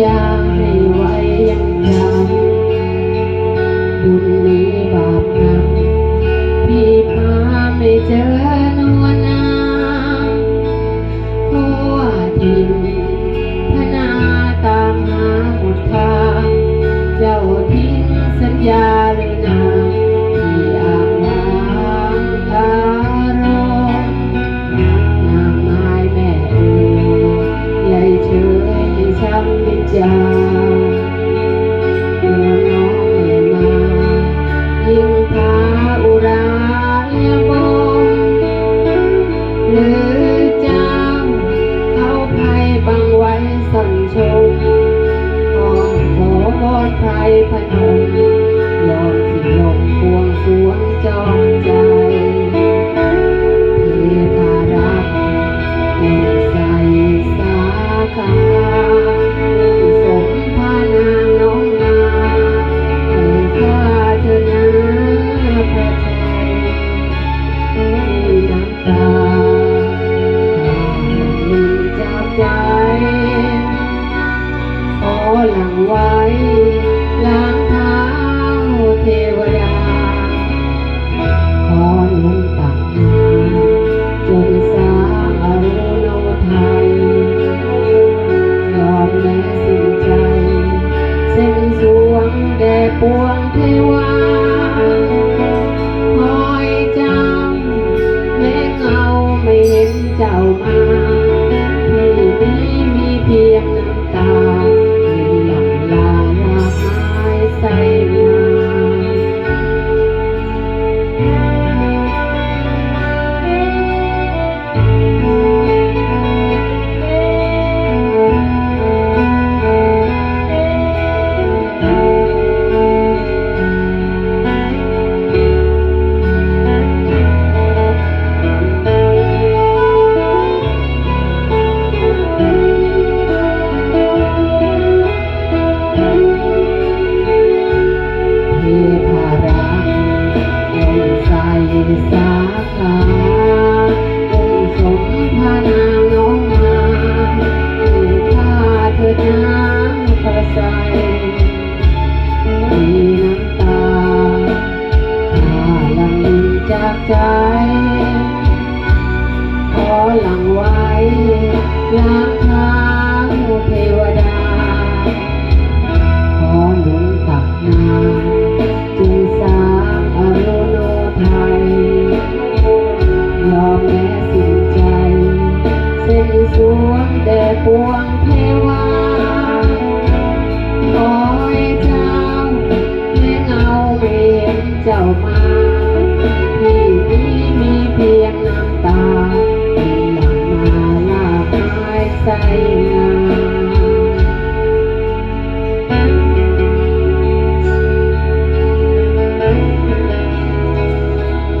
ya. হয় ขอหลังไว้รักทางเทวดา ขอหนุนตักนาจึงสาอรุณไทย ยอมแม้สิใจ เส้นสวงแด่ปวงเทวา